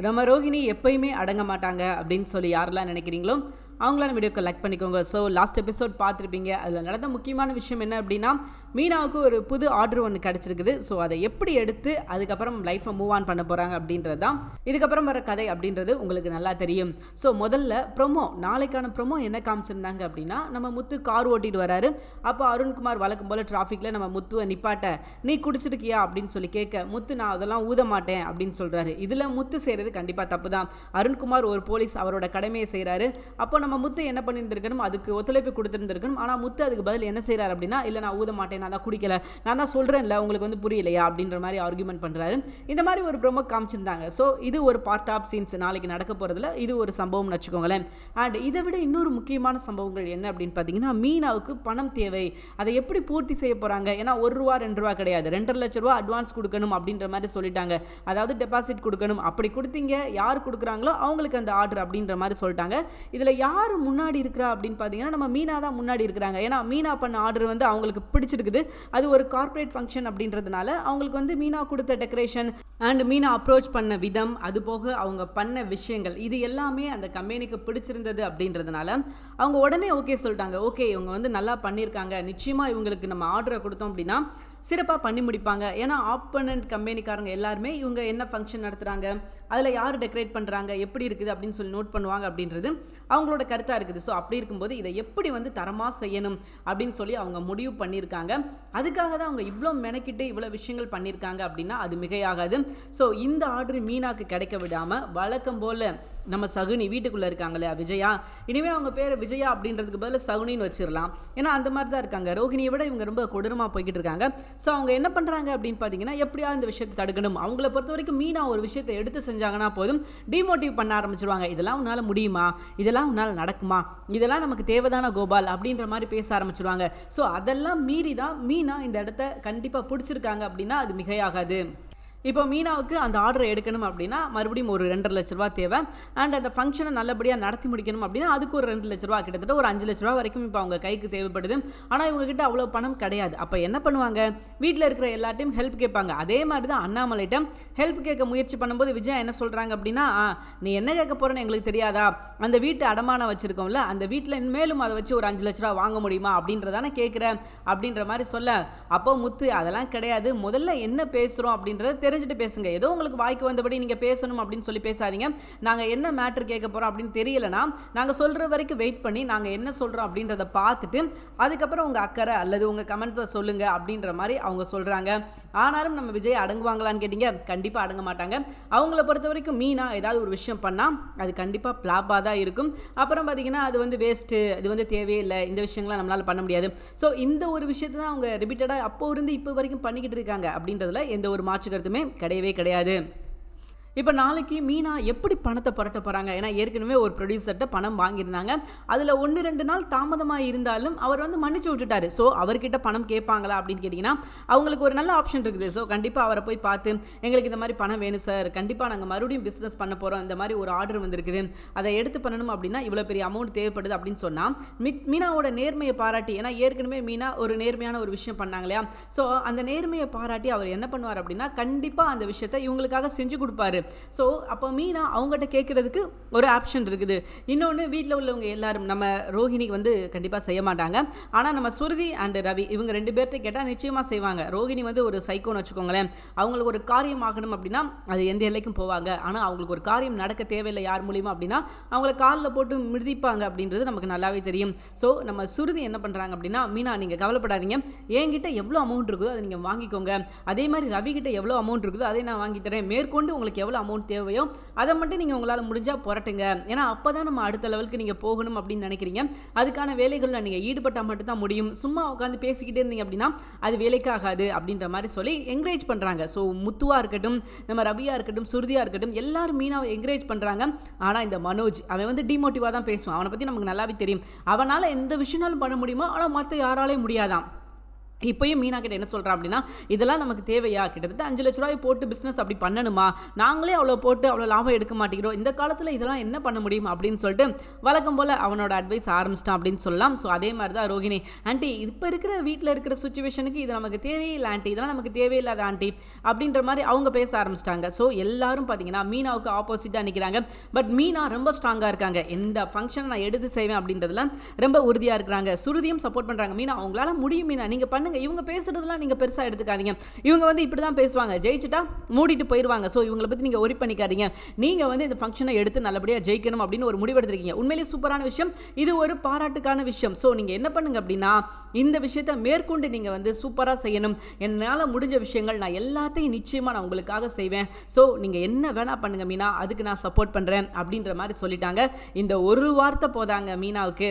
நம்ம ரோகிணி எப்பயுமே அடங்க மாட்டாங்க அப்படின்னு சொல்லி யாரெல்லாம் நினைக்கிறீங்களோ அவங்களான வீடியோக்கு லைக் பண்ணிக்கோங்க. ஸோ லாஸ்ட் எபிசோட் பார்த்துருப்பீங்க. அதில் நடந்த முக்கியமான விஷயம் என்ன அப்படின்னா மீனாவுக்கு ஒரு புது ஆர்டர் ஒன்று கிடச்சிருக்குது. ஸோ அதை எப்படி எடுத்து அதுக்கப்புறம் லைஃப்பை மூவ் ஆன் பண்ண போகிறாங்க அப்படின்றது தான் இதுக்கப்புறம் வர கதை அப்படின்றது உங்களுக்கு நல்லா தெரியும். ஸோ முதல்ல ப்ரொமோ நாளைக்கான ப்ரொமோ என்ன காமிச்சிருந்தாங்க அப்படின்னா நம்ம முத்து கார் ஓட்டிட்டு வராரு. அப்போ அருண்குமார் வழக்கம் போல் டிராஃபிக்கில் நம்ம முத்துவை நிப்பாட்ட நீ குடிச்சிருக்கியா? அப்படின்னு சொல்லி கேட்க முத்து நான் அதெல்லாம் ஊத மாட்டேன். அப்படின்னு சொல்கிறாரு இதில் முத்து செய்கிறது கண்டிப்பாக தப்பு தான் அருண்குமார் ஒரு போலீஸ் அவரோட கடமையை செய்கிறாரு அப்போ நம்ம நம்ம முத்து என்ன பண்ணியிருந்திருக்கணும் அதுக்கு ஒத்துழைப்பு கொடுத்துருந்துருக்கணும். ஆனால் முத்து அதுக்கு பதில் என்ன செய்கிறார் அப்படின்னா இல்லை நான் ஊத மாட்டேன் நான் தான் குடிக்கல. நான் தான் சொல்கிறேன்ல உங்களுக்கு வந்து புரியலையா? அப்படின்ற மாதிரி ஆர்குமெண்ட் பண்ணுறாரு இந்த மாதிரி ஒரு ப்ரொமோ காமிச்சிருந்தாங்க. ஸோ இது ஒரு பார்ட் ஆஃப் சீன்ஸ் நாளைக்கு நடக்க போகிறதுல இது ஒரு சம்பவம்னு வச்சுக்கோங்களேன். அண்ட் இதை விட இன்னொரு முக்கியமான சம்பவங்கள் என்ன அப்படின்னு பார்த்தீங்கன்னா மீனாவுக்கு பணம் தேவை. அதை எப்படி பூர்த்தி செய்ய போகிறாங்க ஏன்னா ஒரு ரூபா ரெண்டு ரூபா கிடையாது. ரெண்டரை லட்ச ரூபா அட்வான்ஸ் கொடுக்கணும் அப்படின்ற மாதிரி சொல்லிட்டாங்க. அதாவது டெபாசிட் கொடுக்கணும். அப்படி கொடுத்தீங்க யார் கொடுக்குறாங்களோ அவங்களுக்கு அந்த ஆர்டர் அப்படின்ற மாதிரி சொல்லிட்டாங்க. இதில் யார் முன்னாடி இருக்கிறா அப்படின்னு பார்த்தீங்கன்னா நம்ம மீனா தான் முன்னாடி இருக்கிறாங்க. ஏன்னா மீனா பண்ண ஆர்டர் வந்து அவங்களுக்கு பிடிச்சிருக்குது. அது ஒரு கார்ப்பரேட் ஃபங்க்ஷன் அப்படின்றதுனால அவங்களுக்கு வந்து மீனா கொடுத்த டெக்கரேஷன் அண்ட் மீனா அப்ரோச் பண்ண விதம் அது போக அவங்க பண்ண விஷயங்கள் இது எல்லாமே அந்த கம்பெனிக்கு பிடிச்சிருந்தது அப்படின்றதுனால அவங்க உடனே ஓகே சொல்லிட்டாங்க. ஓகே இவங்க வந்து நல்லா பண்ணியிருக்காங்க. நிச்சயமாக இவங்களுக்கு நம்ம ஆர்டரை கொடுத்தோம் அப்படின்னா சிறப்பாக பண்ணி முடிப்பாங்க. ஏன்னா ஆப்பனண்ட் கம்பெனிக்காரங்க எல்லாருமே இவங்க என்ன ஃபங்க்ஷன் நடத்துகிறாங்க அதில் யார் டெக்கரேட் பண்ணுறாங்க எப்படி இருக்குது அப்படின்னு சொல்லி நோட் பண்ணுவாங்க அப்படின்றது அவங்களோட கருத்தாக இருக்குது. ஸோ அப்படி இருக்கும்போது இதை எப்படி வந்து தரமாக செய்யணும் அப்படின்னு சொல்லி அவங்க முடிவு பண்ணியிருக்காங்க. அதுக்காக தான் அவங்க இவ்வளோ மெனக்கிட்டு இவ்வளோ விஷயங்கள் பண்ணியிருக்காங்க அப்படின்னா அது மிகையாகாது. ஸோ இந்த ஆர்டர் மீனாக்கு கிடைக்க விடாமல் வழக்கம் போல் நம்ம சகுனி வீட்டுக்குள்ளே இருக்காங்களே விஜயா? இனிமேல் அவங்க பேர் விஜயா அப்படின்றதுக்கு பதில் சகுனின்னு வச்சிடலாம் ஏன்னா அந்த மாதிரி தான் இருக்காங்க. ரோஹிணியை விட இவங்க ரொம்ப கொடூரமாக போய்கிட்டு இருக்காங்க. ஸோ அவங்க என்ன பண்ணுறாங்க அப்படின்னு பார்த்தீங்கன்னா எப்படியா இந்த விஷயத்தை தடுக்கணும். அவங்கள பொறுத்த வரைக்கும் மீனா ஒரு விஷயத்தை எடுத்து செஞ்சாங்கன்னா போதும். டிமோட்டிவ் பண்ண ஆரம்பிச்சிருவாங்க. இதெல்லாம் உன்னால் முடியுமா? இதெல்லாம் உன்னால் நடக்குமா? இதெல்லாம் நமக்கு தேவைதான கோபால்? அப்படின்ற மாதிரி பேச ஆரம்பிச்சிருவாங்க. ஸோ அதெல்லாம் மீறி தான் மீனா இந்த இடத்த கண்டிப்பாக பிடிச்சிருக்காங்க அப்படின்னா அது மிகையாகாது. இப்போ மீனாவுக்கு அந்த ஆர்டரை எடுக்கணும் அப்படின்னா மறுபடியும் ஒரு ரெண்டரை லட்ச ரூபா தேவை. அண்ட் அந்த ஃபங்க்ஷனை நல்லபடியாக நடத்தி முடிக்கணும் அப்படின்னா அதுக்கு ஒரு ரெண்டு லட்ச ரூபா கிட்டத்தட்ட ஒரு அஞ்சு லட்ச ரூபா வரைக்கும் இப்போ அவங்க கைக்கு தேவைப்படுது. ஆனால் இவங்ககிட்ட அவ்வளோ பணம் கிடையாது. அப்போ என்ன பண்ணுவாங்க? வீட்டில் இருக்கிற எல்லாட்டையும் ஹெல்ப் கேட்பாங்க. அதே மாதிரி தான் அண்ணாமலைட்டம் ஹெல்ப் கேட்க முயற்சி பண்ணும்போது விஜயா என்ன சொல்கிறாங்க அப்படின்னா நீ என்ன கேட்க போகிறேன்னு எங்களுக்கு தெரியாதா? அந்த வீட்டு அடமானம் வச்சுருக்கோம்ல அந்த வீட்டில் மேலும் அதை வச்சு ஒரு அஞ்சு லட்ச ரூபா வாங்க முடியுமா? அப்படின்றதானே கேட்குறேன். அப்படின்ற மாதிரி சொல்ல அப்போ முத்து அதெல்லாம் கிடையாது. முதல்ல என்ன பேசுகிறோம் அப்படின்றத தெரிஞ்சுட்டு பேசுங்க. ஏதோ உங்களுக்கு வாய்க்கு வந்தபடி நீங்கள் பேசணும் அப்படின்னு சொல்லி பேசாதீங்க. நாங்கள் என்ன மேட்ரு கேட்க போகிறோம் அப்படின்னு தெரியலனா நாங்கள் சொல்கிற வரைக்கும் வெயிட் பண்ணி நாங்கள் என்ன சொல்கிறோம் அப்படின்றத பார்த்துட்டு அதுக்கப்புறம் உங்கள் அக்கறை அல்லது உங்கள் கமெண்ட்ஸை சொல்லுங்கள் அப்படின்ற மாதிரி அவங்க சொல்கிறாங்க ஆனாலும் நம்ம விஜய் அடங்குவாங்களான்னு கேட்டிங்க கண்டிப்பாக அடங்க மாட்டாங்க. அவங்கள பொறுத்த வரைக்கும் மீனா ஏதாவது ஒரு விஷயம் பண்ணால் அது கண்டிப்பாக ஃப்ளாப்பாக தான் இருக்கும். அப்புறம் பார்த்தீங்கன்னா அது வந்து வேஸ்ட்டு இது வந்து தேவையே இல்லை இந்த விஷயங்கள்லாம் நம்மளால் பண்ண முடியாது. ஸோ இந்த ஒரு விஷயத்தை தான் அவங்க ரிப்பீட்டடாக அப்போ இருந்து இப்போ வரைக்கும் பண்ணிக்கிட்டு இருக்காங்க அப்படின்றதுல எந்த ஒரு மாற்று கருத்துமே கிடையவே கிடையாது. இப்போ நாளைக்கு மீனா எப்படி பணத்தை புரட்ட போகிறாங்க ஏன்னா ஏற்கனவே ஒரு ப்ரொடியூசர்கிட்ட பணம் வாங்கியிருந்தாங்க. அதில் ஒன்று ரெண்டு நாள் தாமதமாக இருந்தாலும் அவர் வந்து மன்னிச்சு விட்டுட்டாரு. ஸோ அவர்கிட்ட பணம் கேட்பாங்களா அப்படின்னு கேட்டிங்கன்னா அவங்களுக்கு ஒரு நல்ல ஆப்ஷன் இருக்குது. ஸோ கண்டிப்பாக அவரை போய் பார்த்து எங்களுக்கு இந்த மாதிரி பணம் வேணும் சார் கண்டிப்பாக நாங்கள் மறுபடியும் பிஸ்னஸ் பண்ண போகிறோம் இந்த மாதிரி ஒரு ஆர்டர் வந்திருக்குது. அதை எடுத்து பண்ணணும் அப்படின்னா இவ்வளோ பெரிய அமௌண்ட் தேவைப்படுது அப்படின்னு சொன்னால் மிக் மீனாவோட நேர்மையை பாராட்டி ஏன்னா ஏற்கனவே மீனா ஒரு நேர்மையான ஒரு விஷயம் பண்ணாங்க இல்லையா? ஸோ அந்த நேர்மையை பாராட்டி அவர் என்ன பண்ணுவார் அப்படின்னா கண்டிப்பாக அந்த விஷயத்தை இவங்களுக்காக செஞ்சு கொடுப்பாரு. ஸோ அப்போ மீனா அவங்ககிட்ட கேட்குறதுக்கு ஒரு ஆப்ஷன் இருக்குது. இன்னொன்று வீட்டில் உள்ளவங்க எல்லாரும் நம்ம ரோஹிணிக்கு வந்து கண்டிப்பாக செய்ய மாட்டாங்க. ஆனால் நம்ம சுருதி அண்ட் ரவி இவங்க ரெண்டு பேர்கிட்ட கேட்டால் நிச்சயமாக செய்வாங்க. ரோஹிணி வந்து ஒரு சைக்கோன்னு வச்சுக்கோங்களேன். அவங்களுக்கு ஒரு காரியம் ஆகணும் அப்படின்னா அது எந்த எல்லைக்கும் போவாங்க. ஆனால் அவங்களுக்கு ஒரு காரியம் நடக்க தேவையில்லை யார் மூலியமாக அப்படின்னா அவங்கள காலில் போட்டு மிதிப்பாங்க அப்படின்றது நமக்கு நல்லாவே தெரியும். ஸோ நம்ம சுருதி என்ன பண்ணுறாங்க அப்படின்னா மீனா நீங்கள் கவலைப்படாதீங்க. என்கிட்ட எவ்வளோ அமௌண்ட் இருக்குதோ அதை நீங்கள் வாங்கிக்கோங்க. அதே மாதிரி ரவி கிட்ட எவ்வளோ அமௌண்ட் இருக்குதோ அதை நான் வாங்கி தரேன். மேற்கொண்டு உங்களுக்கு எவ்வளோ அமௌண்ட் தேவையோ அதை மட்டும் நீங்கள் உங்களால் முடிஞ்சால் புரட்டுங்க. ஏன்னா அப்போ தான் நம்ம அடுத்த லெவலுக்கு நீங்கள் போகணும் அப்படின்னு நினைக்கிறீங்க. அதுக்கான வேலைகளில் நீங்கள் ஈடுபட்டால் மட்டும்தான் முடியும். சும்மா உட்காந்து பேசிக்கிட்டே இருந்தீங்க அப்படின்னா அது வேலைக்கு ஆகாது அப்படின்ற மாதிரி சொல்லி என்கரேஜ் பண்ணுறாங்க ஸோ முத்துவாக இருக்கட்டும் நம்ம ரபியாக இருக்கட்டும் சுருதியாக இருக்கட்டும் எல்லாரும் மீனாவை என்கரேஜ் பண்ணுறாங்க ஆனால் இந்த மனோஜ் அவன் வந்து டிமோட்டிவாக தான் பேசுவான். அவனை பற்றி நமக்கு நல்லாவே தெரியும். அவனால் எந்த விஷயம்னாலும் பண்ண முடியுமோ? ஆனால் மற்ற யாராலையும் முடியாதான். இப்போயும் மீனா கிட்ட என்ன சொல்கிறான் அப்படின்னா இதெல்லாம் நமக்கு தேவையா? கிட்டத்தட்ட அஞ்சு லட்ச ரூபாய் போட்டு பிஸ்னஸ் அப்படி பண்ணணுமா? நாங்களே அவ்வளோ போட்டு அவ்வளோ லாபம் எடுக்க மாட்டேங்கிறோம். இந்த காலத்தில் இதெல்லாம் என்ன பண்ண முடியும்? அப்படின்னு சொல்லிட்டு வழக்கம் போல் அவனோட அட்வைஸ் ஆரம்பிச்சிட்டான் அப்படின்னு சொல்லலாம். ஸோ அதே மாதிரி தான் ரோகிணி. ஆண்டி இப்போ இருக்கிற வீட்டில் இருக்கிற சுச்சுவேஷனுக்கு இது நமக்கு தேவையில்லை ஆண்டி. இதெல்லாம் நமக்கு தேவையில்லாத ஆண்டி. அப்படின்ற மாதிரி அவங்க பேச ஆரம்பிச்சிட்டாங்க. ஸோ எல்லாரும் பார்த்தீங்கன்னா மீனாவுக்கு ஆப்போசிட்டாக நிற்கிறாங்க பட் மீனா ரொம்ப ஸ்ட்ராங்காக இருக்காங்க. எந்த ஃபங்க்ஷன் நான் எடுத்து செய்வேன் அப்படின்றதுல ரொம்ப உறுதியாக இருக்கிறாங்க. சுருதியும் சப்போர்ட் பண்ணுறாங்க மீனா அவங்களால முடியும் மீனா. நீங்கள் பண்ணுங்க இவங்க பேசுறதுலாம் நீங்கள் பெருசாக எடுத்துக்காதீங்க. இவங்க வந்து இப்படி தான் பேசுவாங்க. ஜெயிச்சுட்டா மூடிட்டு போயிடுவாங்க ஸோ இவங்களை பற்றி நீங்கள் ஒரி பண்ணிக்காதீங்க. நீங்கள் வந்து இந்த ஃபங்க்ஷனை எடுத்து நல்லபடியாக ஜெயிக்கணும் அப்படின்னு ஒரு முடிவெடுத்திருக்கீங்க உண்மையிலேயே சூப்பரான விஷயம். இது ஒரு பாராட்டுக்கான விஷயம். ஸோ நீங்கள் என்ன பண்ணுங்க அப்படின்னா இந்த விஷயத்தை மேற்கொண்டு நீங்கள் வந்து சூப்பராக செய்யணும். என்னால் முடிஞ்ச விஷயங்கள் நான் எல்லாத்தையும் நிச்சயமாக நான் உங்களுக்காக செய்வேன். ஸோ நீங்கள் என்ன வேணா பண்ணுங்க மீனா அதுக்கு நான் சப்போர்ட் பண்ணுறேன் அப்படின்ற மாதிரி சொல்லிட்டாங்க. இந்த ஒரு வார்த்தை போதாங்க மீனாவுக்கு.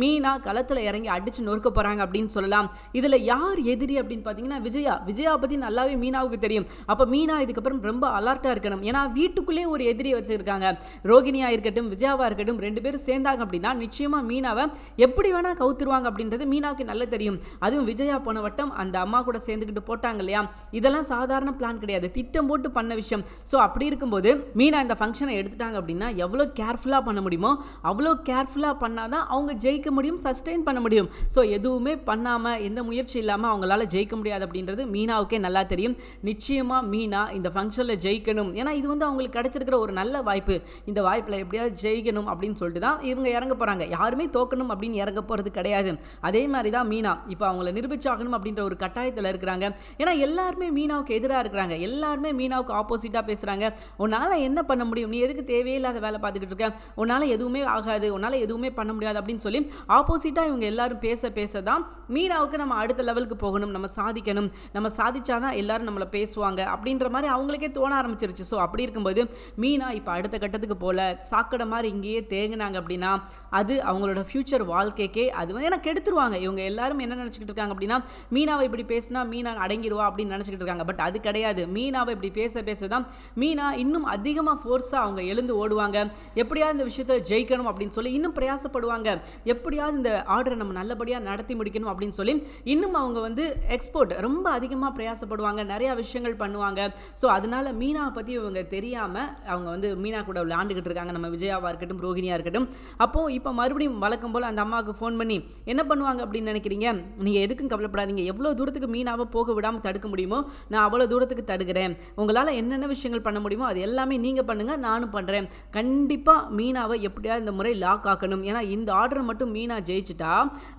மீனா களத்தில் இறங்கி அடிச்சு நொறுக்க போகிறாங்க அப்படின்னு சொல்லலாம். இதில் யார் யார் எதிரி அப்படின்னு பார்த்தீங்கன்னா விஜயா. விஜயா பற்றி நல்லாவே மீனாவுக்கு தெரியும். அப்போ மீனா இதுக்கப்புறம் ரொம்ப அலர்ட்டாக இருக்கணும். ஏன்னா வீட்டுக்குள்ளேயே ஒரு எதிரி வச்சுருக்காங்க. ரோகிணியாக இருக்கட்டும் விஜயாவாக இருக்கட்டும் ரெண்டு பேரும் சேர்ந்தாங்க அப்படின்னா நிச்சயமாக மீனாவை எப்படி வேணால் கவுத்துருவாங்க அப்படின்றது மீனாவுக்கு நல்லா தெரியும். அதுவும் விஜயா போன வட்டம் அந்த அம்மா கூட சேர்ந்துக்கிட்டு போட்டாங்க இல்லையா? இதெல்லாம் சாதாரண பிளான் கிடையாது. திட்டம் போட்டு பண்ண விஷயம். ஸோ அப்படி இருக்கும்போது மீனா இந்த ஃபங்க்ஷனை எடுத்துட்டாங்க அப்படின்னா எவ்வளோ கேர்ஃபுல்லாக பண்ண முடியுமோ அவ்வளோ கேர்ஃபுல்லாக பண்ணாதான் அவங்க ஜெயிக்க முடியும் சஸ்டெயின் பண்ண முடியும். ஸோ எதுவுமே பண்ணாமல் எந்த முயற்சி இல்லாமல் அவங்களால ஜெயிக்க முடியாது அப்படின்றது மீனாவுக்கே நல்லா தெரியும். நிச்சயமாக மீனா இந்த ஃபங்க்ஷனில் ஜெயிக்கணும். ஏன்னா இது வந்து அவங்களுக்கு கிடைச்சிருக்கிற ஒரு நல்ல வாய்ப்பு. இந்த வாய்ப்பில் எப்படியாவது ஜெயிக்கணும் அப்படின்னு சொல்லிட்டு தான் இவங்க இறங்க போகிறாங்க யாருமே தோக்கணும் அப்படின்னு இறங்க போகிறது கிடையாது. அதே மாதிரி தான் மீனா. இப்போ அவங்கள நிரூபிச்சாகணும் அப்படின்ற ஒரு கட்டாயத்தில் இருக்கிறாங்க. ஏன்னா எல்லாருமே மீனாவுக்கு எதிராக இருக்கிறாங்க. எல்லாருமே மீனாவுக்கு ஆப்போசிட்டாக பேசுகிறாங்க உன்னால் என்ன பண்ண முடியும்? நீ எதுக்கு தேவையில்லாத வேலை பார்த்துக்கிட்டு இருக்க? உன்னால் எதுவுமே ஆகாது. உன்னால் எதுவுமே பண்ண முடியாது அப்படின்னு சொல்லி ஆப்போசிட்டாக இவங்க எல்லாரும் பேச பேச தான் மீனாவுக்கு நம்ம அடுத்த லெவல் லெவலுக்கு போகணும் நம்ம சாதிக்கணும் நம்ம சாதிச்சாதான் எல்லாரும் நம்மளை பேசுவாங்க அப்படின்ற மாதிரி அவங்களுக்கே தோண ஆரம்பிச்சிருச்சு. ஸோ அப்படி இருக்கும்போது மீனா இப்போ அடுத்த கட்டத்துக்கு போல சாக்கடை மாதிரி இங்கேயே தேங்கினாங்க அப்படின்னா அது அவங்களோட ஃப்யூச்சர் வாழ்க்கைக்கே அது வந்து ஏன்னா கெடுத்துருவாங்க. இவங்க எல்லாரும் என்ன நினச்சிக்கிட்டு இருக்காங்க அப்படின்னா மீனாவை இப்படி பேசினா மீனா அடங்கிடுவா அப்படின்னு நினச்சிக்கிட்டு இருக்காங்க. பட் அது கிடையாது. மீனாவை இப்படி பேச பேச தான் மீனா இன்னும் அதிகமாக ஃபோர்ஸாக அவங்க எழுந்து ஓடுவாங்க. எப்படியாவது இந்த விஷயத்தை ஜெயிக்கணும் அப்படின்னு சொல்லி இன்னும் பிரயாசப்படுவாங்க. எப்படியாவது இந்த ஆர்டரை நம்ம நல்லபடியாக நடத்தி முடிக்கணும் அப்படின்னு சொல்லி இன்னும் அவங்க வந்து எக்ஸ்போர்ட் ரொம்ப அதிகமாக பிரயாசப்படுவாங்க நிறையா விஷயங்கள் பண்ணுவாங்க. ஸோ அதனால மீனாவை பற்றி இவங்க தெரியாமல் அவங்க வந்து மீனா கூட விளையாண்டுக்கிட்டு இருக்காங்க. நம்ம விஜயாவாக இருக்கட்டும் ரோகிணியாக இருக்கட்டும். அப்போது இப்போ மறுபடியும் வழக்கம் போல் அந்த அம்மாவுக்கு ஃபோன் பண்ணி என்ன பண்ணுவாங்க? அப்படின்னு நினைக்கிறீங்க? நீங்கள் எதுக்கும் கவலைப்படாதீங்க. எவ்வளோ தூரத்துக்கு மீனாவை போக விடாமல் தடுக்க முடியுமோ நான் அவ்வளோ தூரத்துக்கு தடுக்கிறேன். உங்களால் என்னென்ன விஷயங்கள் பண்ண முடியுமோ அது எல்லாமே நீங்கள் பண்ணுங்கள் நானும் பண்ணுறேன் கண்டிப்பாக மீனாவை எப்படியாவது இந்த முறை லாக் ஆக்கணும். ஏன்னா இந்த ஆர்டரை மட்டும் மீனா ஜெயிச்சிட்டா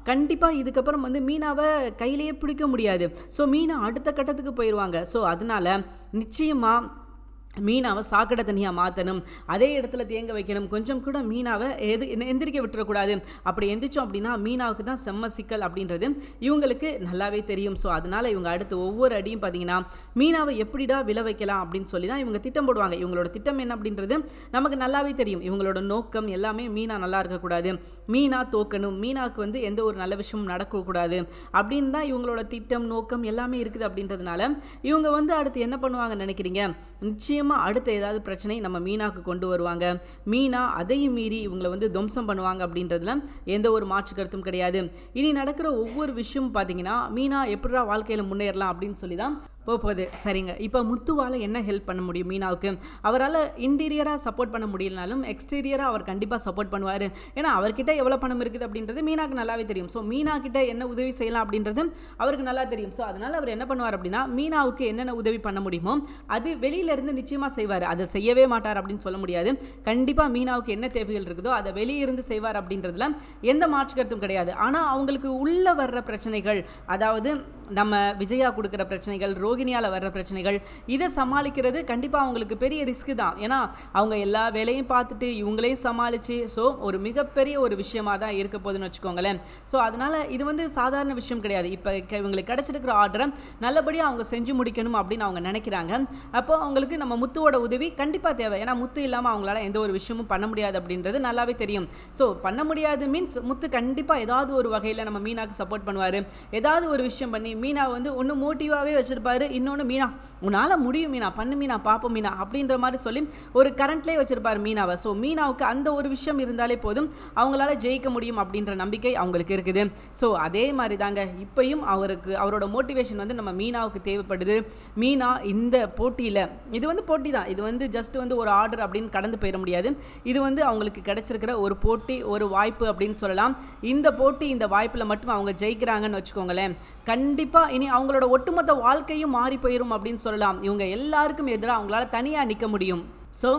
கண்டிப்பாக இதுக்கப்புறம் வந்து மீனாவை கை கையிலேயே பிடிக்க முடியாது. ஸோ மீனா அடுத்த கட்டத்துக்கு போயிடுவாங்க ஸோ அதனால நிச்சயமாக மீனாவை சாக்கடை தனியாக மாற்றணும் அதே இடத்துல தேங்க வைக்கணும். கொஞ்சம் கூட மீனாவை எது எந்திரிக்க விட்டுறக்கூடாது. அப்படி எந்திரிச்சோம் அப்படின்னா மீனாவுக்கு தான் செம்ம சிக்கல் அப்படின்றது இவங்களுக்கு நல்லாவே தெரியும். ஸோ அதனால் இவங்க அடுத்து ஒவ்வொரு அடியும் பார்த்தீங்கன்னா மீனாவை எப்படிடா விளை வைக்கலாம்? அப்படின்னு சொல்லி தான் இவங்க திட்டம் போடுவாங்க. இவங்களோட திட்டம் என்ன அப்படின்றது நமக்கு நல்லாவே தெரியும். இவங்களோட நோக்கம் எல்லாமே மீனா நல்லா இருக்கக்கூடாது. மீனா தோக்கணும். மீனாவுக்கு வந்து எந்த ஒரு நல்ல விஷயமும் நடக்கக்கூடாது. அப்படின்னு தான் இவங்களோட திட்டம் நோக்கம் எல்லாமே இருக்குது அப்படின்றதுனால இவங்க வந்து அடுத்து என்ன பண்ணுவாங்கன்னு நினைக்கிறீங்க? நிச்சயம் நிச்சயமாக அடுத்த ஏதாவது பிரச்சனை நம்ம மீனாவுக்கு கொண்டு வருவாங்க. மீனா அதையும் மீறி இவங்களை வந்து துவம்சம் பண்ணுவாங்க அப்படின்றதுல எந்த ஒரு மாற்று கருத்தும் கிடையாது. இனி நடக்கிற ஒவ்வொரு விஷயமும் பார்த்தீங்கன்னா மீனா எப்படிடா வாழ்க்கையில் முன்னேறலாம் அப்படின்னு சொல்லி தான் போகுது சரிங்க. இப்போ முத்துவால் என்ன ஹெல்ப் பண்ண முடியும் மீனாவுக்கு? அவரால் இன்டீரியராக சப்போர்ட் பண்ண முடியலனாலும் எக்ஸ்டீரியராக அவர் கண்டிப்பாக சப்போர்ட் பண்ணுவார். ஏன்னா அவர்கிட்ட எவ்வளோ பணம் இருக்குது அப்படின்றது மீனாக்கு நல்லாவே தெரியும். ஸோ மீனா கிட்ட என்ன உதவி செய்யலாம் அப்படின்றது அவருக்கு நல்லா தெரியும். ஸோ அதனால் அவர் என்ன பண்ணுவார் அப்படின்னா மீனாவுக்கு என்னென்ன உதவி பண்ண முடியுமோ அது வெளியிலேருந்து நிச்சயமாக செய்வார். அதை செய்யவே மாட்டார் அப்படின்னு சொல்ல முடியாது. கண்டிப்பாக மீனாவுக்கு என்ன தேவைகள் இருக்குதோ அதை வெளியிருந்து செய்வார் அப்படின்றதுல எந்த மாற்று கருத்தும் கிடையாது. ஆனால் அவங்களுக்கு உள்ளே வர்ற பிரச்சனைகள் அதாவது நம்ம விஜயா கொடுக்குற பிரச்சனைகள் ரோகிணியால் வர்ற பிரச்சனைகள் இதை சமாளிக்கிறது கண்டிப்பாக அவங்களுக்கு பெரிய ரிஸ்க்கு தான். ஏன்னா அவங்க எல்லா வேலையும் பார்த்துட்டு இவங்களையும் சமாளித்து ஸோ ஒரு மிகப்பெரிய ஒரு விஷயமாக தான் இருக்க போகுதுன்னு வச்சுக்கோங்களேன். ஸோ அதனால் இது வந்து சாதாரண விஷயம் கிடையாது. இப்போ இவங்களுக்கு கிடச்சிருக்கிற ஆர்டரை நல்லபடியாக அவங்க செஞ்சு முடிக்கணும் அப்படின்னு அவங்க நினைக்கிறாங்க. அப்போ அவங்களுக்கு நம்ம முத்துவோட உதவி கண்டிப்பாக தேவை. ஏன்னா முத்து இல்லாமல் அவங்களால எந்த ஒரு விஷயமும் பண்ண முடியாது அப்படின்றது நல்லாவே தெரியும். ஸோ பண்ண முடியாது மீன்ஸ் முத்து கண்டிப்பாக ஏதாவது ஒரு வகையில் நம்ம மீனாக்கு சப்போர்ட் பண்ணுவார். ஏதாவது ஒரு விஷயம் பண்ணி மீனா வந்து ஒன்று மோட்டிவாகவே வச்சுருப்பாரு இன்னொன்று மீனா. உன்னால் முடியும் மீனா பண்ணு மீனா பார்ப்போம் மீனா அப்படின்ற மாதிரி சொல்லி ஒரு கரண்ட்லேயே வச்சுருப்பார் மீனாவை. ஸோ மீனாவுக்கு அந்த ஒரு விஷயம் இருந்தாலே போதும் அவங்களால ஜெயிக்க முடியும் அப்படின்ற நம்பிக்கை அவங்களுக்கு இருக்குது. ஸோ அதே மாதிரி தாங்க இப்பையும் அவருக்கு அவரோட மோட்டிவேஷன் வந்து நம்ம மீனாவுக்கு தேவைப்படுது. மீனா இந்த போட்டியில் இது வந்து போட்டி தான் இது வந்து ஜஸ்ட் வந்து ஒரு ஆர்டர் அப்படின்னு கடந்து போயிட முடியாது. இது வந்து அவங்களுக்கு கிடைச்சிருக்கிற ஒரு போட்டி ஒரு வாய்ப்பு அப்படின்னு சொல்லலாம். இந்த போட்டி இந்த வாய்ப்பில் மட்டும் அவங்க ஜெயிக்கிறாங்கன்னு வச்சுக்கோங்களேன். கண்டிப்பாக இனி அவங்களோட ஒட்டுமொத்த வாழ்க்கையும் மாறி போயிடும் அப்படின்னு சொல்லலாம். இவங்க எல்லாருக்கும் எதிராக அவங்களால தனியாக நிற்க முடியும். ஸோ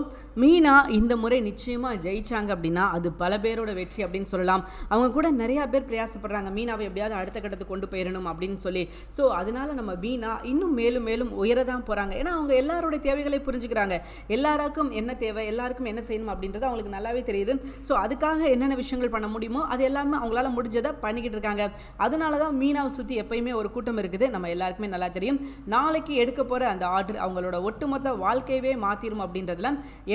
மீனா இந்த முறை நிச்சயமாக ஜெயிச்சாங்க அப்படின்னா அது பல பேரோட வெற்றி அப்படின்னு சொல்லலாம். அவங்க கூட நிறையா பேர் பிரயாசப்படுறாங்க. மீனாவை எப்படியாவது அடுத்த கட்டத்துக்கு கொண்டு போயிடணும் அப்படின்னு சொல்லி. ஸோ அதனால நம்ம மீனா இன்னும் மேலும் மேலும் உயர தான் போகிறாங்க ஏன்னா அவங்க எல்லாரோட தேவைகளை புரிஞ்சுக்கிறாங்க. எல்லாருக்கும் என்ன தேவை எல்லாருக்கும் என்ன செய்யணும் அப்படின்றது அவங்களுக்கு நல்லாவே தெரியுது. ஸோ அதுக்காக என்னென்ன விஷயங்கள் பண்ண முடியுமோ அது எல்லாமே அவங்களால முடிஞ்சதை பண்ணிக்கிட்டு இருக்காங்க. அதனால தான் மீனாவை சுற்றி எப்பயுமே ஒரு கூட்டம் இருக்குது. நம்ம எல்லாருக்குமே நல்லா தெரியும். நாளைக்கு எடுக்க போகிற அந்த ஆர்டர் அவங்களோட ஒட்டுமொத்த வாழ்க்கையவே மாற்றிடும் அப்படின்றதுல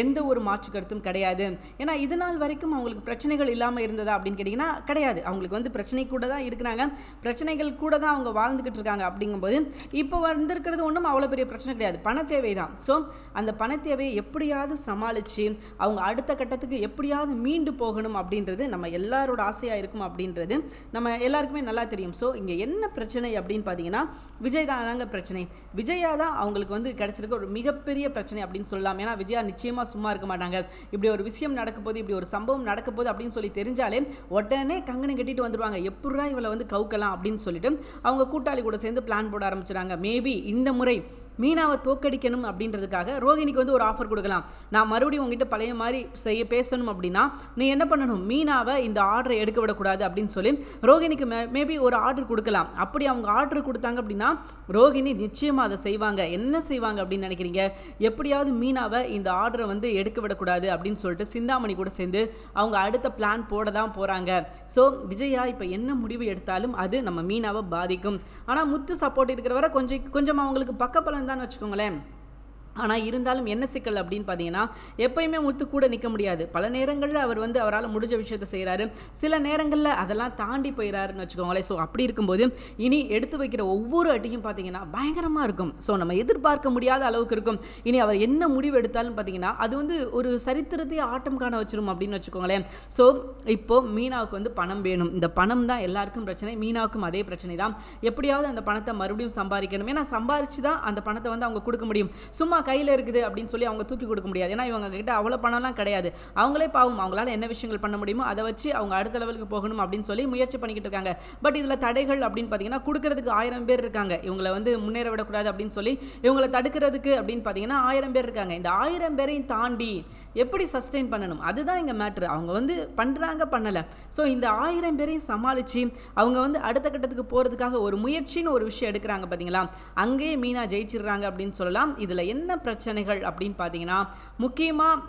எந்த ஒரு மாற்று கருத்தும் கிடையாது. ஏன்னா இது நாள் வரைக்கும் அவங்களுக்கு பிரச்சனைகள் இல்லாமல் இருந்ததா அப்படின்னு கேட்டிங்கன்னா கிடையாது. அவங்களுக்கு வந்து பிரச்சனை கூட தான் இருக்கிறாங்க. பிரச்சனைகள் கூட தான் அவங்க வாழ்ந்துக்கிட்டு இருக்காங்க அப்படிங்கும்போது இப்போ வந்திருக்கிறது ஒன்றும் அவ்வளோ பெரிய பிரச்சனை கிடையாது. பண தேவை தான் ஸோ அந்த பண தேவையை எப்படியாவது சமாளித்து அவங்க அடுத்த கட்டத்துக்கு எப்படியாவது மீண்டு போகணும் அப்படின்றது நம்ம எல்லாரோட ஆசையாக இருக்கும் அப்படின்றது நம்ம எல்லாருக்குமே நல்லா தெரியும். ஸோ இங்கே என்ன பிரச்சனை அப்படின்னு பார்த்தீங்கன்னா விஜய் தான் தாங்க பிரச்சனை. விஜயா தான் அவங்களுக்கு வந்து கிடைச்சிருக்க ஒரு மிகப்பெரிய பிரச்சனை அப்படின்னு சொல்லலாம். ஏன்னா விஜயா நிச்சயமாக சும்மா இருக்க மாட்டாங்க. இப்படி ஒரு விஷயம் நடக்க போது இப்படி ஒரு சம்பவம் நடக்க போது அப்படின்னு சொல்லி தெரிஞ்சாலே உடனே கங்கணம் கட்டிட்டு வந்துடுவாங்க எப்படா இவளை வந்து கவுக்கலாம் அப்படின்னு சொல்லிட்டு அவங்க கூட்டாளி கூட சேர்ந்து பிளான் போட ஆரம்பிச்சிடாங்க மேபி இந்த முறை மீனாவை தோக்கடிக்கணும் அப்படின்றதுக்காக ரோஹிணிக்கு வந்து ஒரு ஆஃபர் கொடுக்கலாம். நான் மறுபடியும் உங்ககிட்ட பழைய மாதிரி செய்ய பேசணும் அப்படின்னா நீ என்ன பண்ணணும்? மீனாவை இந்த ஆர்டரை எடுக்க விடக்கூடாது அப்படின்னு சொல்லி ரோகிணிக்கு மே மேபி ஒரு ஆர்டர் கொடுக்கலாம். அப்படி அவங்க ஆர்டர் கொடுத்தாங்க அப்படின்னா ரோகிணி நிச்சயமாக அதை செய்வாங்க. என்ன செய்வாங்க அப்படின்னு நினைக்கிறீங்க? எப்படியாவது மீனாவை இந்த ஆர்டரை வந்து எடுக்க விடக்கூடாது அப்படின்னு சொல்லிட்டு சிந்தாமணி கூட சேர்ந்து அவங்க அடுத்த பிளான் போட தான் போகிறாங்க ஸோ விஜயா இப்போ என்ன முடிவு எடுத்தாலும் அது நம்ம மீனாவை பாதிக்கும். ஆனால் முத்து சப்போர்ட் இருக்கிற வரை கொஞ்சம் கொஞ்சம் அவங்களுக்கு பக்கப்பலன் தான் வச்சுக்கோங்களேன். ஆனால் இருந்தாலும் என்ன சிக்கல் அப்படின்னு பார்த்தீங்கன்னா எப்பயுமே முத்து கூட நிற்க முடியாது. பல நேரங்களில் அவர் வந்து அவரால் முடிஞ்ச விஷயத்தை செய்கிறாரு சில நேரங்களில் அதெல்லாம் தாண்டி போயிறாருன்னு வச்சுக்கோங்களேன். ஸோ அப்படி இருக்கும்போது இனி எடுத்து வைக்கிற ஒவ்வொரு அடியும் பார்த்தீங்கன்னா பயங்கரமாக இருக்கும். ஸோ நம்ம எதிர்பார்க்க முடியாத அளவுக்கு இருக்கும். இனி அவர் என்ன முடிவு எடுத்தாலும் பார்த்தீங்கன்னா அது வந்து ஒரு சரித்திரத்தையே ஆட்டம் காண வச்சிரும் அப்படின்னு வச்சுக்கோங்களேன். ஸோ இப்போ மீனாவுக்கு வந்து பணம் வேணும். இந்த பணம் தான் எல்லாருக்கும் பிரச்சனை. மீனாவுக்கும் அதே பிரச்சனை தான். எப்படியாவது அந்த பணத்தை மறுபடியும் சம்பாதிக்கணும். ஏன்னா சம்பாரிச்சு தான் அந்த பணத்தை வந்து அவங்க கொடுக்க முடியும். சும்மா கையில் இருக்குது அப்படின்னு சொல்லி அவங்க தூக்கி கொடுக்க முடியாது. ஏன்னா இவங்க கிட்ட அவ்வளோ பணம்லாம் கிடையாது. அவங்களே பாவம் அவங்களால என்ன விஷயங்கள் பண்ண முடியுமோ அதை வச்சு அவங்க அடுத்த லெவலுக்கு போகணும் அப்படின்னு சொல்லி முயற்சி பண்ணிக்கிட்டு இருக்காங்க. பட் இதில் தடைகள் அப்படின்னு பார்த்தீங்கன்னா கொடுக்கறதுக்கு ஆயிரம் பேர் இருக்காங்க. இவங்களை வந்து முன்னேற விடக்கூடாது அப்படின்னு சொல்லி இவங்களை தடுக்கிறதுக்கு அப்படின்னு பார்த்தீங்கன்னா ஆயிரம் பேர் இருக்காங்க. இந்த ஆயிரம் பேரையும் தாண்டி எப்படி சஸ்டெயின் பண்ணணும்? அதுதான் இங்கே மேட்ரு அவங்க வந்து பண்ணுறாங்க பண்ணலை. ஸோ இந்த ஆயிரம் பேரையும் சமாளித்து அவங்க வந்து அடுத்த கட்டத்துக்கு போகிறதுக்காக ஒரு முயற்சின்னு ஒரு விஷயம் எடுக்கிறாங்க பார்த்தீங்களா அங்கேயே மீனா ஜெயிச்சிடுறாங்க அப்படின்னு சொல்லலாம். இதில் என்ன பிரச்சனைகள் அப்படின்னு பார்த்தீங்கன்னா முக்கியமாக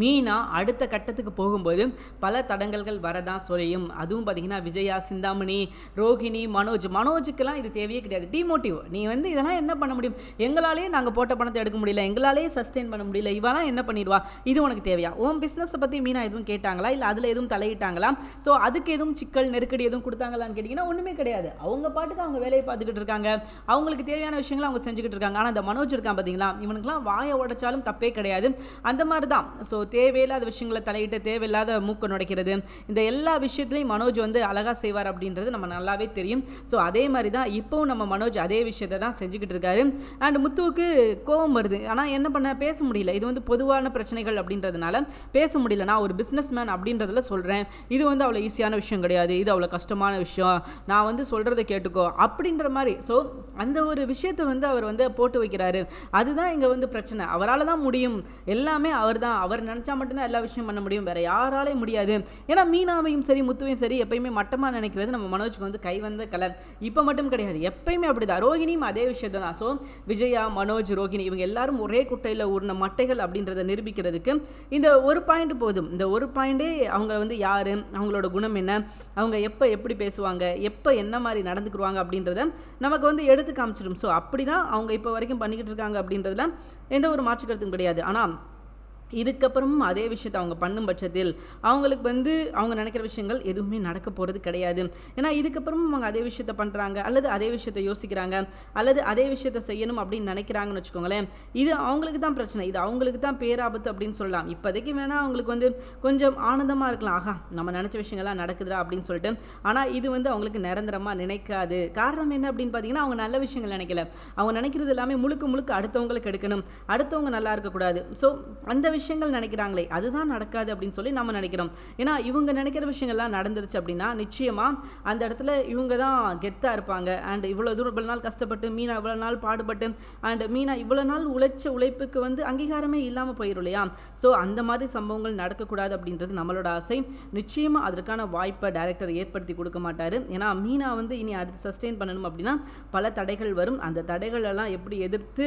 மீனா அடுத்த கட்டத்துக்கு போகும்போது பல தடங்கல்கள் வரதான் சொல்லியும். அதுவும் பார்த்தீங்கன்னா விஜயா சிந்தாமணி ரோஹிணி மனோஜ். மனோஜுக்கெல்லாம் இது தேவையே கிடையாது. டிமோட்டிவ் நீ வந்து இதெல்லாம் என்ன பண்ண முடியும்? எங்களாலேயே நாங்கள் போட்ட பணத்தை எடுக்க முடியல. எங்களாலேயே சஸ்டெயின் பண்ண முடியல. இவெல்லாம் என்ன பண்ணிடுவா? இது உனக்கு தேவையா? உன் பிஸ்னஸை பற்றி மீனா எதுவும் கேட்டாங்களா? இல்லை அதில் எதுவும் தலையிட்டாங்களா? ஸோ அதுக்கு எதுவும் சிக்கல் நெருக்கடி எதுவும் கொடுத்தாங்களான்னு கேட்டிங்கன்னா ஒன்றுமே கிடையாது. அவங்க பாட்டுக்கு அவங்க வேலையை பார்த்துக்கிட்டு இருக்காங்க. அவங்களுக்கு தேவையான விஷயங்களை அவங்க செஞ்சுக்கிட்டு இருக்காங்க. ஆனால் அந்த மனோஜ் இருக்கான் பார்த்தீங்களா இவனுக்குலாம் வாயை உடைச்சாலும் தப்பே கிடையாது. அந்த மாதிரி தான் ஸோ தேவையில்லாத விஷயங்களை தலையிட்டு தேவையில்லாத மூக்க நுடைக்கிறது. இந்த எல்லா விஷயத்துலையும் மனோஜ் வந்து அழகாக செய்வார் அப்படின்றது நம்ம நல்லாவே தெரியும். ஸோ அதே மாதிரி தான் இப்போவும் நம்ம மனோஜ் அதே விஷயத்தை தான் செஞ்சுக்கிட்டு இருக்காரு. அண்ட் முத்துவுக்கு கோபம் வருது. ஆனால் என்ன பண்ண பேச முடியல. இது வந்து பொதுவான பிரச்சனைகள் அப்படின்றதுனால பேச முடியல. நான் ஒரு பிஸ்னஸ் மேன் அப்படின்றதுல சொல்கிறேன் இது வந்து அவ்வளோ ஈஸியான விஷயம் கிடையாது. இது அவ்வளோ கஷ்டமான விஷயம். நான் வந்து சொல்கிறத கேட்டுக்கோ. அப்படின்ற மாதிரி. ஸோ அந்த ஒரு விஷயத்தை வந்து அவர் வந்து போட்டு வைக்கிறாரு. அதுதான் இங்கே வந்து பிரச்சனை. அவரால் தான் முடியும். எல்லாமே அவர் தான் அவர் நினச்சா மட்டும்தான் எல்லா விஷயம் பண்ண முடியும். வேறு யாராலையும் முடியாது. ஏன்னா மீனாவையும் சரி முத்துவையும் சரி எப்பயுமே மட்டமாக நினைக்கிறது நம்ம மனோஜுக்கு வந்து கை வந்த கலை. இப்போ மட்டும் கிடையாது. எப்பயுமே அப்படிதான். ரோகிணியும் அதே விஷயத்தை தான் ஸோ விஜயா மனோஜ் ரோகிணி இவங்க எல்லாரும் ஒரே குட்டையில் ஊர்ன மட்டைகள் அப்படின்றத நிரூபிக்கிறதுக்கு இந்த ஒரு பாயிண்ட் போதும். இந்த ஒரு பாயிண்டே அவங்க வந்து யார்? அவங்களோட குணம் என்ன? அவங்க எப்போ எப்படி பேசுவாங்க? எப்போ என்ன மாதிரி நடந்துக்குருவாங்க அப்படின்றத நமக்கு வந்து எடுத்து காமிச்சிடும். ஸோ அப்படி தான் அவங்க இப்போ வரைக்கும் பண்ணிக்கிட்டு இருக்காங்க அப்படின்றதுல எந்த ஒரு மாற்று கருத்தும் கிடையாது. ஆனால் இதுக்கப்புறமும் அதே விஷயத்தை அவங்க பண்ணும் பட்சத்தில் அவங்களுக்கு வந்து அவங்க நினைக்கிற விஷயங்கள் எதுவுமே நடக்க போகிறது கிடையாது. ஏன்னா இதுக்கப்புறமும் அவங்க அதே விஷயத்த பண்ணுறாங்க அல்லது அதே விஷயத்த யோசிக்கிறாங்க அல்லது அதே விஷயத்த செய்யணும் அப்படின்னு நினைக்கிறாங்கன்னு வச்சுக்கோங்களேன் இது அவங்களுக்கு தான் பிரச்சனை. இது அவங்களுக்கு தான் பேராபத்து அப்படின்னு சொல்லலாம். இப்போதைக்கு வேணால் அவங்களுக்கு வந்து கொஞ்சம் ஆனந்தமாக இருக்கலாம். ஆஹா நம்ம நினச்ச விஷயங்கள்லாம் நடக்குதுரா அப்படின்னு சொல்லிட்டு. ஆனால் இது வந்து அவங்களுக்கு நிரந்தரமாக நினைக்காது. காரணம் என்ன அப்படின்னு பார்த்தீங்கன்னா அவங்க நல்ல விஷயங்கள் நினைக்கல. அவங்க நினைக்கிறது எல்லாமே முழுக்க முழுக்க அடுத்தவங்களுக்கு எடுக்கணும். அடுத்தவங்க நல்லா இருக்கக்கூடாது. ஸோ அந்த விஷயம் விஷயங்கள் நினைக்கிறாங்களே அதுதான் நடக்காது அப்படின்னு சொல்லி நம்ம நினைக்கிறோம். ஏன்னா இவங்க நினைக்கிற விஷயங்கள்லாம் நடந்துருச்சு அப்படின்னா நிச்சயமாக அந்த இடத்துல இவங்க தான் கெத்தாக இருப்பாங்க. அண்ட் இவ்வளோ தூரம் இவ்வளோ நாள் கஷ்டப்பட்டு மீனா இவ்வளோ நாள் பாடுபட்டு அண்ட் மீனா இவ்வளோ நாள் உழைச்ச உழைப்புக்கு வந்து அங்கீகாரமே இல்லாமல் போயிடும் இல்லையா? ஸோ அந்த மாதிரி சம்பவங்கள் நடக்கக்கூடாது அப்படின்றது நம்மளோட ஆசை. நிச்சயமாக அதற்கான வாய்ப்பை டைரக்டர் ஏற்படுத்தி கொடுக்க மாட்டார். ஏன்னா மீனா வந்து இனி அடுத்து சஸ்டெயின் பண்ணணும் அப்படின்னா பல தடைகள் வரும். அந்த தடைகள் எல்லாம் எப்படி எதிர்த்து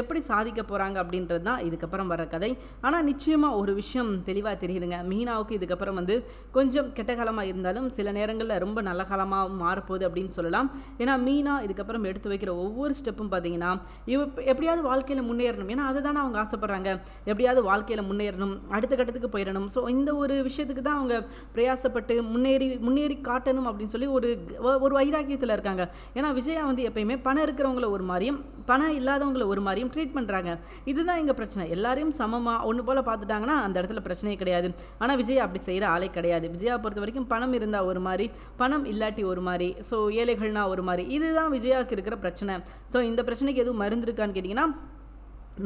எப்படி சாதிக்க போகிறாங்க அப்படின்றது தான் இதுக்கப்புறம் வர கதை. ஆனால் நிச்சயமாக ஒரு விஷயம் தெளிவாக தெரியுதுங்க. மீனாவுக்கு இதுக்கப்புறம் வந்து கொஞ்சம் கெட்ட காலமாக இருந்தாலும் சில நேரங்களில் ரொம்ப நல்ல காலமாக மாறப்போகுது அப்படின்னு சொல்லலாம். ஏன்னா மீனா இதுக்கப்புறம் எடுத்து வைக்கிற ஒவ்வொரு ஸ்டெப்பும் பார்த்தீங்கன்னா இவ எப்படியாவது வாழ்க்கையில் முன்னேறணும். ஏன்னா அதை தானே அவங்க ஆசைப்பட்றாங்க. எப்படியாவது வாழ்க்கையில் முன்னேறணும் அடுத்த கட்டத்துக்கு போயிடணும். ஸோ இந்த ஒரு விஷயத்துக்கு தான் அவங்க பிரயாசப்பட்டு முன்னேறி முன்னேறி காட்டணும் அப்படின்னு சொல்லி ஒரு ஒரு வைராக்கியத்தில் இருக்காங்க. ஏன்னா விஜயா வந்து எப்பயுமே பணம் இருக்கிறவங்கள ஒரு மாதிரியும் பணம் இல்லாதவங்கள ஒரு மாதிரியும் ட்ரீட் பண்ணுறாங்க இதுதான் எங்கள் பிரச்சனை. எல்லாரையும் சமமாக ஒன்று போல் பார்த்துட்டாங்கன்னா அந்த இடத்துல பிரச்சனையே கிடையாது. ஆனால் விஜய் அப்படி செய்கிற ஆளே கிடையாது. விஜயா பொறுத்த வரைக்கும் பணம் இருந்தால் ஒரு மாதிரி பணம் இல்லாட்டி ஒரு மாதிரி ஸோ ஏழைகள்னா ஒரு மாதிரி. இதுதான் விஜயாவுக்கு இருக்கிற பிரச்சனை. ஸோ இந்த பிரச்சனைக்கு எதுவும் மருந்து இருக்கான்னு கேட்டிங்கன்னா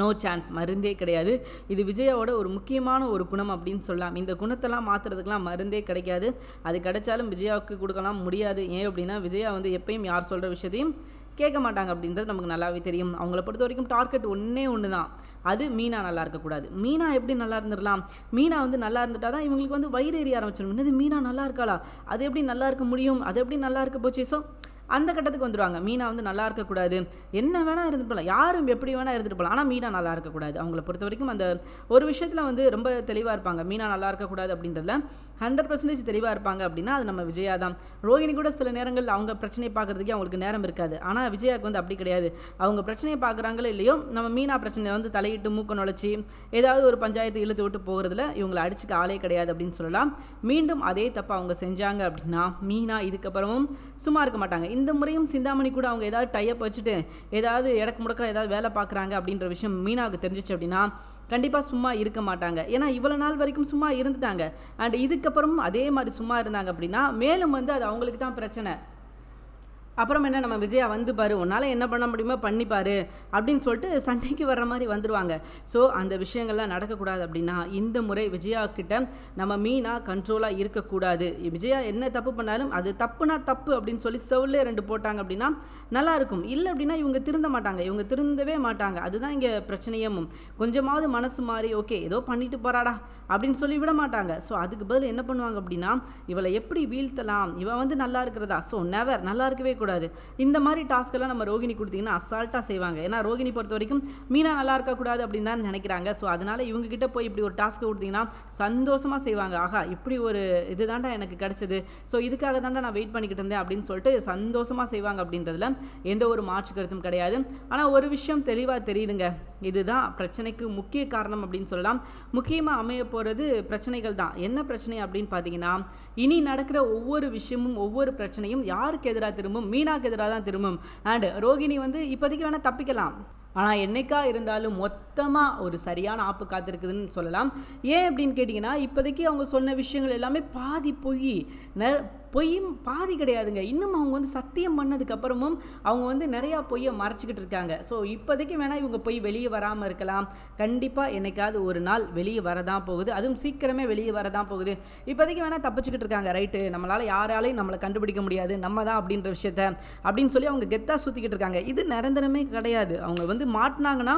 நோ சான்ஸ் மருந்தே கிடையாது. இது விஜயாவோட ஒரு முக்கியமான ஒரு குணம் அப்படின்னு சொல்லலாம். இந்த குணத்தெல்லாம் மாற்றுறதுக்கெலாம் மருந்தே கிடைக்காது. அது கிடைச்சாலும் விஜயாவுக்கு கொடுக்கலாம். முடியாது. ஏன் அப்படின்னா விஜயா வந்து எப்பயும் யார் சொல்கிற விஷயத்தையும் கேட்க மாட்டாங்க அப்படின்றது நமக்கு நல்லாவே தெரியும். அவங்கள பொறுத்த வரைக்கும் டார்கெட் ஒன்றே ஒன்று தான் அது மீனா நல்லா இருக்கக்கூடாது. மீனா எப்படி நல்லா இருந்துடலாம்? மீனா வந்து நல்லா இருந்துட்டா தான் இவங்களுக்கு வந்து வயிறு எறிய ஆரம்பிச்சிடும். என்னது மீனா நல்லா இருக்காளா? அது எப்படி நல்லா இருக்க முடியும்? அது எப்படி நல்லா இருக்க போச்சு? ஸோ அந்த கட்டத்துக்கு வந்துடுவாங்க மீனா வந்து நல்லா இருக்கக்கூடாது. என்ன வேணால் இருந்துட்டு போகலாம் யாரும் எப்படி வேணால் இருந்துட்டு போகலாம் ஆனால் மீனா நல்லா இருக்கக்கூடாது. அவங்கள பொறுத்த வரைக்கும் அந்த ஒரு விஷயத்தில் வந்து ரொம்ப தெளிவாக இருப்பாங்க. மீனா நல்லா இருக்கக்கூடாது அப்படின்றதுல ஹண்ட்ரட் பர்சன்டேஜ் தெளிவாக இருப்பாங்க அப்படின்னா அது நம்ம விஜயா தான். ரோஹிணி கூட சில நேரங்கள் அவங்க பிரச்சனையை பார்க்குறதுக்கே அவங்களுக்கு நேரம் இருக்காது. ஆனால் விஜயாவுக்கு வந்து அப்படி கிடையாது. அவங்க பிரச்சனையை பார்க்குறாங்களோ இல்லையோ நம்ம மீனா பிரச்சனையை வந்து தலையிட்டு மூக்க நுழைச்சி ஏதாவது ஒரு பஞ்சாயத்து இழுத்து விட்டு போகிறதுல இவங்களை அடிச்சுக்க ஆளே கிடையாது அப்படின்னு சொல்லலாம். மீண்டும் அதே தப்பை அவங்க செஞ்சாங்க அப்படின்னா மீனா இதுக்கப்புறமும் சும்மா இருக்க மாட்டாங்க. இந்த முறையும் சிந்தாமணி கூட அவங்க ஏதாவது டைப் வச்சுட்டு ஏதாவது இடக்கு முடக்க ஏதாவது வேலை பார்க்குறாங்க அப்படின்ற விஷயம் மீனாவுக்கு தெரிஞ்சிச்சு அப்படின்னா கண்டிப்பாக சும்மா இருக்க மாட்டாங்க. ஏன்னா இவ்வளோ நாள் வரைக்கும் சும்மா இருந்துட்டாங்க. அண்ட் இதுக்கப்புறமும் அதே மாதிரி சும்மா இருந்தாங்க அப்படின்னா மேலும் வந்து அது அவங்களுக்கு தான் பிரச்சனை. அப்புறம் என்ன நம்ம விஜயா வந்து பாரு உன்னால் என்ன பண்ண முடியுமோ பண்ணிப்பாரு அப்படின்னு சொல்லிட்டு சண்டைக்கு வர்ற மாதிரி வந்துடுவாங்க ஸோ அந்த விஷயங்கள்லாம் நடக்கக்கூடாது அப்படின்னா இந்த முறை விஜயா கிட்ட நம்ம மீனாக கண்ட்ரோலாக இருக்கக்கூடாது. விஜயா என்ன தப்பு பண்ணாலும் அது தப்புனா தப்பு அப்படின்னு சொல்லி செவ்லே ரெண்டு போட்டாங்க அப்படின்னா நல்லாயிருக்கும் இல்லை அப்படின்னா இவங்க திருந்த மாட்டாங்க. இவங்க திருந்தவே மாட்டாங்க. அதுதான் இங்கே பிரச்சனையும். கொஞ்சமாவது மனசு மாறி ஓகே ஏதோ பண்ணிட்டு போகிறாடா அப்படின்னு சொல்லி விட மாட்டாங்க. ஸோ அதுக்கு பதில் என்ன பண்ணுவாங்க அப்படின்னா இவளை எப்படி வீழ்த்தலாம்? இவன் வந்து நல்லா இருக்கிறதா? ஸோ நெவர் நல்லா இருக்கவே கூடாது. கூடாது இந்த மாதிரி டாஸ்க்கெல்லாம் நம்ம ரோகிணி கொடுத்தீங்கன்னா அசால்ட்டாக செய்வாங்க. ஏன்னா ரோகிணி பொறுத்த வரைக்கும் மீனா நல்லா இருக்கக்கூடாது அப்படின்னு தான் நினைக்கிறாங்க. ஸோ அதனால் இவங்க கிட்ட போய் இப்படி ஒரு டாஸ்க் கொடுத்தீங்கன்னா சந்தோஷமாக செய்வாங்க. ஆஹா இப்படி ஒரு இது தாண்டா எனக்கு கிடச்சிது. ஸோ இதுக்காக தாண்டா நான் வெயிட் பண்ணிக்கிட்டு இருந்தேன் அப்படின்னு சொல்லிட்டு சந்தோஷமாக செய்வாங்க அப்படின்றதுல எந்த ஒரு மாற்று கருத்தும் கிடையாது. ஆனால் ஒரு விஷயம் தெளிவாக தெரியுதுங்க. இதுதான் பிரச்சனைக்கு முக்கிய காரணம் அப்படின்னு சொல்லலாம். முக்கியமாக அமைய போகிறது பிரச்சனைகள் தான். என்ன பிரச்சனை அப்படின்னு பார்த்தீங்கன்னா இனி நடக்கிற ஒவ்வொரு விஷயமும் ஒவ்வொரு பிரச்சனையும் யாருக்கு எதிராக திரும்பும்? மீனாக்கு எதிராக தான் திரும்பும். அண்ட் ரோகிணி வந்து இப்போதைக்கு வேணால் தப்பிக்கலாம். ஆனால் என்னைக்கா இருந்தாலும் மொத்தமாக ஒரு சரியான ஆப்பு காத்திருக்குதுன்னு சொல்லலாம். ஏன் அப்படின்னு கேட்டிங்கன்னா இப்போதைக்கு அவங்க சொன்ன விஷயங்கள் எல்லாமே பாதி பொய் நெ பொய்யும் பாதி கிடையாதுங்க. இன்னும் அவங்க வந்து சத்தியம் பண்ணதுக்கப்புறமும் அவங்க வந்து நிறையா பொய்யை மறைச்சிக்கிட்டு இருக்காங்க. ஸோ இப்போதைக்கு வேணால் இவங்க பொய் வெளியே வராமல் இருக்கலாம். கண்டிப்பாக என்னைக்காவது ஒரு நாள் வெளியே வரதான் போகுது. அதுவும் சீக்கிரமே வெளியே வரதான் போகுது. இப்போதைக்கு வேணால் தப்பிச்சுக்கிட்டு இருக்காங்க. ரைட்டு நம்மளால் யாராலையும் நம்மளை கண்டுபிடிக்க முடியாது. நம்ம தான் அப்படின்ற விஷயத்த அப்படின்னு சொல்லி அவங்க கெத்தாக சுற்றிக்கிட்டு இருக்காங்க. இது நிரந்தரமே கிடையாது. அவங்க வந்து மாட்டினாங்கன்னா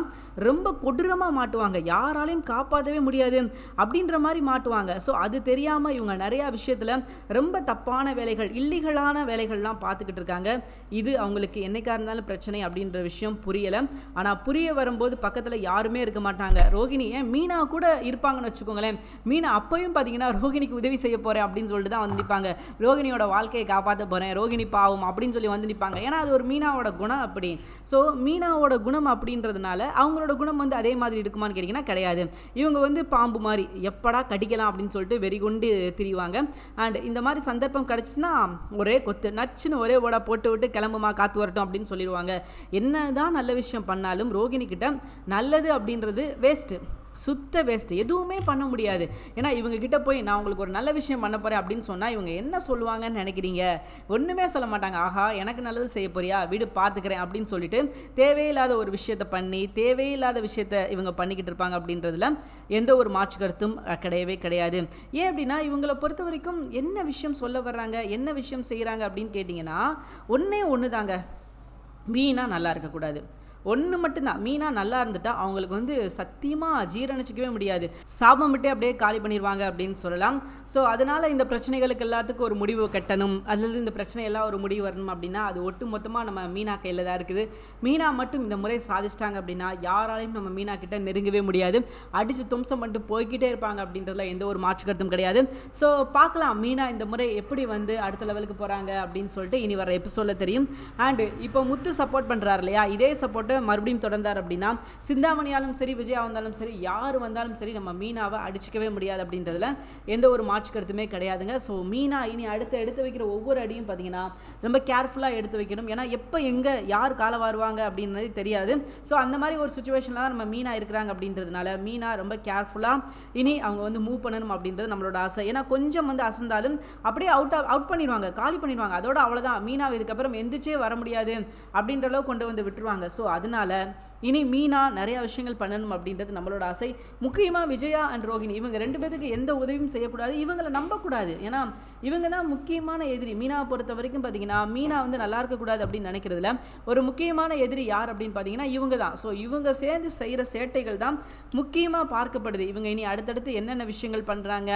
ரொம்ப கொடூரமாக மாட்டுவாங்க. யாராலையும் காப்பாற்றவே முடியாது. அப்படின்ற மாதிரி மாட்டுவாங்க. ஸோ அது தெரியாமல் இவங்க நிறையா விஷயத்தில் ரொம்ப தப்பான தப்பான வேலைகள் இல்லீகலான வேலைகள்லாம் பார்த்துக்கிட்டு இருக்காங்க இது அவங்களுக்கு என்னைக்கா இருந்தாலும் பிரச்சனை அப்படின்ற விஷயம் புரியலை. ஆனால் புரிய வரும்போது பக்கத்தில் யாருமே இருக்க மாட்டாங்க. ரோகிணி ஏன் மீனா கூட இருப்பாங்கன்னு வச்சுக்கோங்களேன். மீனா அப்பையும் பார்த்தீங்கன்னா ரோகிணிக்கு உதவி செய்ய போகிறேன் அப்படின்னு சொல்லிட்டு தான் வந்து நிற்பாங்க ரோகிணியோட வாழ்க்கையை காப்பாற்ற போகிறேன் ரோகிணி பாவம் அப்படின்னு சொல்லி வந்து நிற்பாங்க ஏன்னா அது ஒரு மீனாவோட குணம் அப்படி. ஸோ மீனாவோட குணம் அப்படின்றதுனால அவங்களோட குணம் வந்து அதே மாதிரி இருக்குமான்னு கேட்டிங்கன்னா கிடையாது. இவங்க வந்து பாம்பு மாதிரி எப்படா கடிக்கலாம்? அப்படின்னு சொல்லிட்டு வெறி கொண்டு திரிவாங்க. அண்ட் இந்த மாதிரி சந்தர்ப்பம் கிடச்சிச்சின்னா ஒரே கொத்து. நச்சுன்னு ஒரே ஓடா போட்டு விட்டு கிளம்புமா காத்து வரட்டும் அப்படின்னு சொல்லிடுவாங்க. என்ன தான் நல்ல விஷயம் பண்ணாலும் ரோகிணி கிட்ட நல்லது அப்படின்றது வேஸ்ட்டு சுத்த வேஸ்ட் எதுவுமே பண்ண முடியாது. ஏன்னா இவங்க கிட்ட போய் நான் உங்களுக்கு ஒரு நல்ல விஷயம் பண்ண போகிறேன் அப்படின்னு சொன்னால் இவங்க என்ன சொல்லுவாங்கன்னு நினைக்கிறீங்க? ஒன்றுமே சொல்ல மாட்டாங்க. ஆஹா எனக்கு நல்லது செய்ய போறியா? வீடு பார்த்துக்கிறேன் அப்படின்னு சொல்லிட்டு தேவையில்லாத ஒரு விஷயத்த பண்ணி தேவையில்லாத விஷயத்த இவங்க பண்ணிக்கிட்டு இருப்பாங்க அப்படின்றதுல எந்த ஒரு மாற்று கருத்தும் கிடையவே கிடையாது. ஏன் அப்படின்னா இவங்களை பொறுத்த வரைக்கும் என்ன விஷயம் சொல்ல வர்றாங்க? என்ன விஷயம் செய்கிறாங்க அப்படின்னு கேட்டிங்கன்னா ஒன்றே ஒன்று தாங்க வீணாக நல்லா இருக்கக்கூடாது. ஒன்று மட்டும்தான். மீனாக நல்லா இருந்துட்டா அவங்களுக்கு வந்து சத்தியமாக ஜீரணிச்சிக்கவே முடியாது. சாபமிட்டே அப்படியே காலி பண்ணிடுவாங்க அப்படின்னு சொல்லலாம். ஸோ அதனால் இந்த பிரச்சனைகளுக்கு எல்லாத்துக்கும் ஒரு முடிவு கட்டணும். அல்லது இந்த பிரச்சனையெல்லாம் ஒரு முடிவு வரணும் அப்படின்னா அது ஒட்டு மொத்தமாக நம்ம மீனா கையில் தான் இருக்குது. மீனா மட்டும் இந்த முறை சாதிச்சிட்டாங்க அப்படின்னா யாராலையும் நம்ம மீனா கிட்ட நெருங்கவே முடியாது. அடித்து தும்சம் பண்ணிட்டு போய்கிட்டே இருப்பாங்க அப்படின்றதுல எந்த ஒரு மாற்று கருத்தும் கிடையாது. ஸோ பார்க்கலாம் மீனா இந்த முறை எப்படி வந்து அடுத்த லெவலுக்கு போகிறாங்க அப்படின்னு சொல்லிட்டு இனி வர எபிசோடில் தெரியும். அண்டு இப்போ முத்து சப்போர்ட் பண்ணுறாரு இல்லையா? இதே சப்போர்ட் கூட மறுபடியும் தொடர்ந்தார் அப்படின்னா சிந்தாமணியாலும் சரி விஜயா வந்தாலும் சரி யார் வந்தாலும் சரி நம்ம மீனாவை அடிச்சிக்கவே முடியாது அப்படின்றதுல எந்த ஒரு மாற்று கருத்துமே கிடையாதுங்க. ஸோ மீனா இனி அடுத்து எடுத்து வைக்கிற ஒவ்வொரு அடியும் பார்த்தீங்கன்னா ரொம்ப கேர்ஃபுல்லாக எடுத்து வைக்கணும். ஏன்னா எப்போ எங்கே யார் கால வருவாங்க அப்படின்றது தெரியாது. ஸோ அந்த மாதிரி ஒரு சுச்சுவேஷனில் தான் நம்ம மீனா இருக்கிறாங்க அப்படின்றதுனால மீனா ரொம்ப கேர்ஃபுல்லாக இனி அவங்க வந்து மூவ் பண்ணணும் அப்படின்றது நம்மளோட ஆசை. ஏன்னா கொஞ்சம் வந்து அசந்தாலும் அப்படியே அவுட் அவுட் பண்ணிடுவாங்க காலி பண்ணிடுவாங்க. அதோட அவ்வளோதான் மீனா இதுக்கப்புறம் எந்திரிச்சே வர முடியாது அப்படின்ற அளவு கொண்டு வந்து விட்டுருவாங்க. ஸோ அதனால இனி மீனா நிறையா விஷயங்கள் பண்ணணும் அப்படின்றது நம்மளோட ஆசை. முக்கியமாக விஜயா அண்ட் ரோஹிணி இவங்க ரெண்டு பேருக்கு எந்த உதவியும் செய்யக்கூடாது இவங்களை நம்பக்கூடாது. ஏன்னா இவங்க தான் முக்கியமான எதிரி. மீனாவை பொறுத்த வரைக்கும் பார்த்தீங்கன்னா மீனா வந்து நல்லா இருக்கக்கூடாது அப்படின்னு நினைக்கிறதுல ஒரு முக்கியமான எதிரி யார் அப்படின்னு பார்த்தீங்கன்னா இவங்க தான். ஸோ இவங்க சேர்ந்து செய்கிற சேட்டைகள் தான் முக்கியமாக பார்க்கப்படுது. இவங்க இனி அடுத்தடுத்து என்னென்ன விஷயங்கள் பண்ணுறாங்க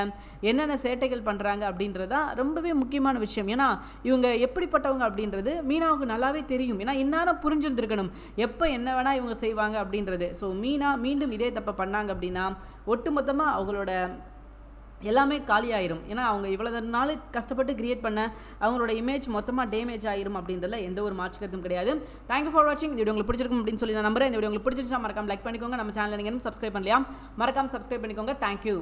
என்னென்ன சேட்டைகள் பண்ணுறாங்க அப்படின்றதான் ரொம்பவே முக்கியமான விஷயம். ஏன்னா இவங்க எப்படிப்பட்டவங்க அப்படின்றது மீனாவுக்கு நல்லாவே தெரியும். ஏன்னா இந்நேரம் புரிஞ்சிருந்துருக்கணும். எப்போ என்ன வேணால் இவங்க செய்வாங்க அப்படின்றது. ஸோ மீனா மீண்டும் இதே தப்பை பண்ணாங்க அப்படின்னா ஒட்டுமொத்தமாக அவங்களோட எல்லாமே காலியாயிரும். ஏன்னா அவங்க இவ்வளோ நாள் கஷ்டப்பட்டு கிரியேட் பண்ண அவங்களோட இமேஜ் மொத்தமாக டேமேஜ் ஆயிரும் அப்படின்றதுல எந்த ஒரு மாற்று கருத்தும் கிடையாது. தேங்க்யூ ஃபார் வாட்சிங் இந்த வீடியோ உங்களுக்கு பிடிச்சிருக்கும் அப்படின்னு சொல்லி நான் நம்புறேன். இந்த வீடியோ உங்களுக்கு பிடிச்சிருச்சா மறக்காம லைக் பண்ணிக்கோங்க. நம்ம சேனல் நீங்கள் சப்ஸ்கிரைப் பண்ணலையா? மறக்காம சப்ஸ்கிரைப் பண்ணிக்கோங்க. தேங்க்யூ